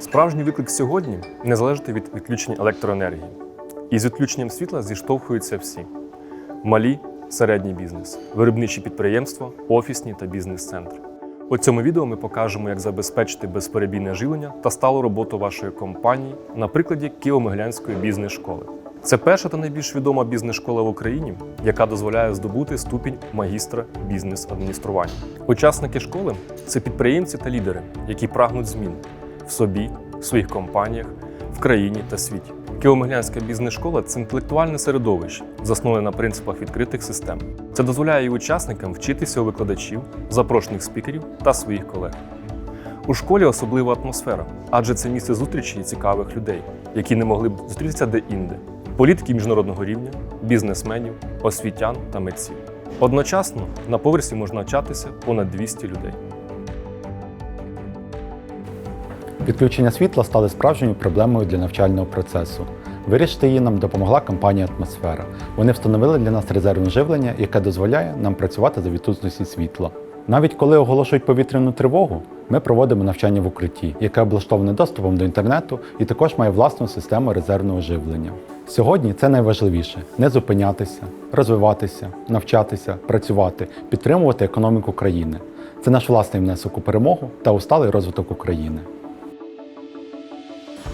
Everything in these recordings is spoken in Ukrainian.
Справжній виклик сьогодні не залежати від відключення електроенергії. І з відключенням світла зіштовхуються всі: малі, середній бізнес, виробничі підприємства, офісні та бізнес-центри. У цьому відео ми покажемо, як забезпечити безперебійне живлення та сталу роботу вашої компанії на прикладі Києво-Могилянської бізнес-школи. Це перша та найбільш відома бізнес-школа в Україні, яка дозволяє здобути ступінь магістра бізнес-адміністрування. Учасники школи це підприємці та лідери, які прагнуть змін в собі, в своїх компаніях, в країні та світі. Києво-Могилянська бізнес-школа це інтелектуальне середовище, засноване на принципах відкритих систем. Це дозволяє її учасникам вчитися у викладачів, запрошених спікерів та своїх колег. У школі особлива атмосфера, адже це місце зустрічі цікавих людей, які не могли б зустрітися де-інде. Політиків міжнародного рівня, бізнесменів, освітян та митців. Одночасно на поверсі можна навчатися понад 200 людей. Відключення світла стали справжньою проблемою для навчального процесу. Вирішити її нам допомогла компанія Атмосфера. Вони встановили для нас резервне живлення, яке дозволяє нам працювати за відсутності світла. Навіть коли оголошують повітряну тривогу, ми проводимо навчання в укритті, яке облаштоване доступом до інтернету і також має власну систему резервного живлення. Сьогодні це найважливіше не зупинятися, розвиватися, навчатися, працювати, підтримувати економіку країни. Це наш власний внесок у перемогу та у сталий розвиток України.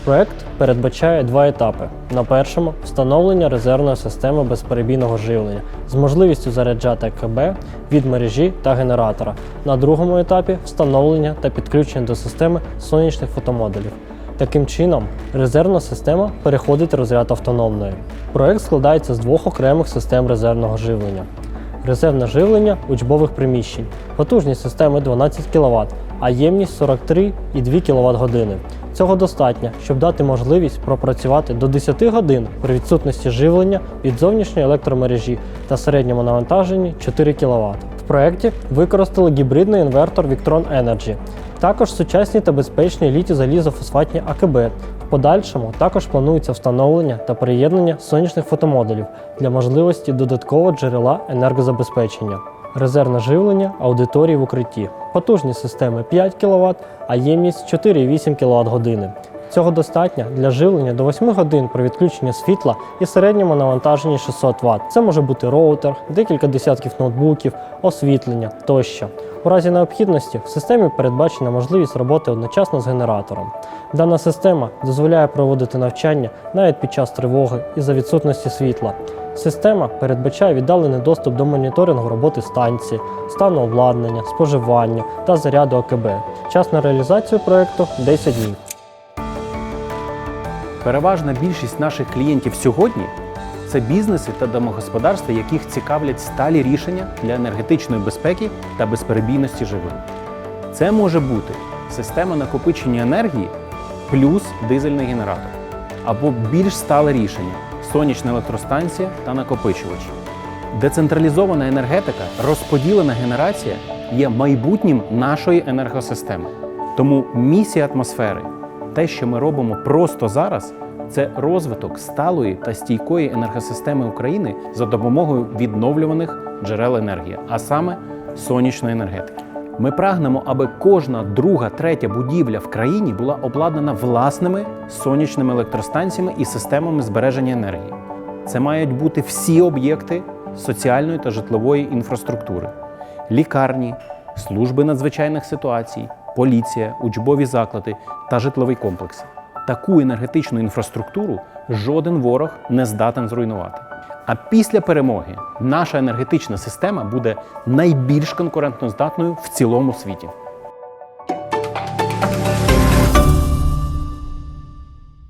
Проект передбачає два етапи. На першому встановлення резервної системи безперебійного живлення з можливістю заряджати КБ від мережі та генератора. На другому етапі встановлення та підключення до системи сонячних фотомодулів. Таким чином, резервна система переходить розряд автономної. Проект складається з двох окремих систем резервного живлення. Резервне живлення учбових приміщень. Потужність системи 12 кВт, а ємність 43,2 кВт години. Цього достатньо, щоб дати можливість пропрацювати до 10 годин при відсутності живлення від зовнішньої електромережі та середньому навантаженні 4 кВт. В проєкті використали гібридний інвертор Victron Energy, також сучасні та безпечні літій-залізофосфатні АКБ. В подальшому також планується встановлення та приєднання сонячних фотомодулів для можливості додаткового джерела енергозабезпечення. Резервне живлення аудиторії в укритті. Потужні системи 5 кВт, а ємність 4,8 кВт години. Цього достатньо для живлення до 8 годин при відключенні світла і середньому навантаженні 600 Вт. Це може бути роутер, декілька десятків ноутбуків, освітлення тощо. У разі необхідності в системі передбачена можливість роботи одночасно з генератором. Дана система дозволяє проводити навчання навіть під час тривоги із-за відсутності світла. Система передбачає віддалений доступ до моніторингу роботи станції, стану обладнання, споживання та заряду АКБ. Час на реалізацію проекту 10 днів. Переважна більшість наших клієнтів сьогодні це бізнеси та домогосподарства, яких цікавлять сталі рішення для енергетичної безпеки та безперебійності живлення. Це може бути система накопичення енергії плюс дизельний генератор, або більш стале рішення сонячна електростанція та накопичувачі. Децентралізована енергетика, розподілена генерація є майбутнім нашої енергосистеми. Тому місія атмосфери, те, що ми робимо просто зараз, це розвиток сталої та стійкої енергосистеми України за допомогою відновлюваних джерел енергії, а саме сонячної енергетики. Ми прагнемо, аби кожна друга, третя будівля в країні була обладнана власними сонячними електростанціями і системами збереження енергії. Це мають бути всі об'єкти соціальної та житлової інфраструктури, лікарні, служби надзвичайних ситуацій, поліція, учбові заклади та житловий комплекс. Таку енергетичну інфраструктуру жоден ворог не здатен зруйнувати. А після перемоги наша енергетична система буде найбільш конкурентноздатною в цілому світі.